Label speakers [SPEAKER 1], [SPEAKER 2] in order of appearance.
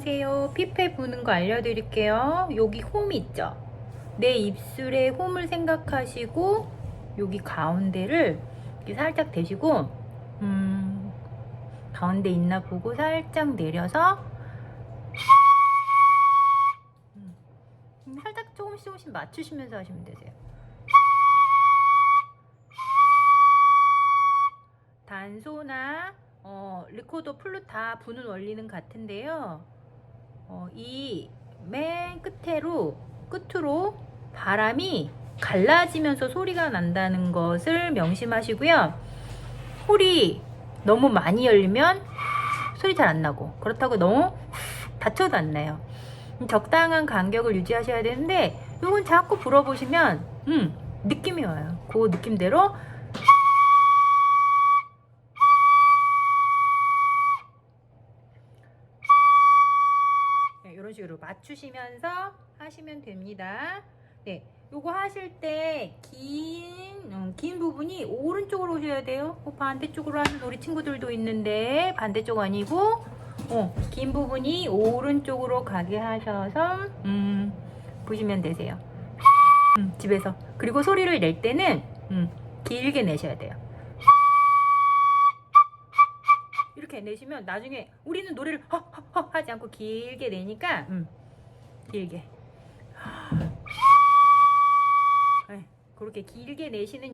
[SPEAKER 1] 안녕하세요. 피페 부는 거 알려드릴게요. 여기 홈 있죠? 내 입술에 홈을 생각하시고 여기 가운데를 이렇게 살짝 대시고 음, 가운데 있나 보고 살짝 내려서 음, 살짝 조금씩 조금씩 맞추시면서 하시면 되세요. 단소나 어, 리코더 플룻 다 부는 원리는 같은데요. 어, 이맨 끝으로 끝으로 바람이 갈라지면서 소리가 난다는 것을 명심하시고요. 홀이 너무 많이 열리면 소리 잘 안 나고 그렇다고 너무 닫혀도 안 나요. 적당한 간격을 유지하셔야 되는데 이건 자꾸 불어보시면 음 느낌이 와요. 그 느낌대로 식으로 맞추시면서 하시면 됩니다. 네, 요거 하실 때 긴, 긴 부분이 오른쪽으로 오셔야 돼요. 어, 반대쪽으로 하는 우리 친구들도 있는데 반대쪽 아니고 어, 긴 부분이 오른쪽으로 가게 하셔서 음, 보시면 되세요. 음, 집에서 그리고 소리를 낼 때는 음, 길게 내셔야 돼요. 이렇게 내시면 나중에 우리는 노래를 허허허 하지 않고 길게 내니까 음, 길게. 네, 그렇게 길게 내시는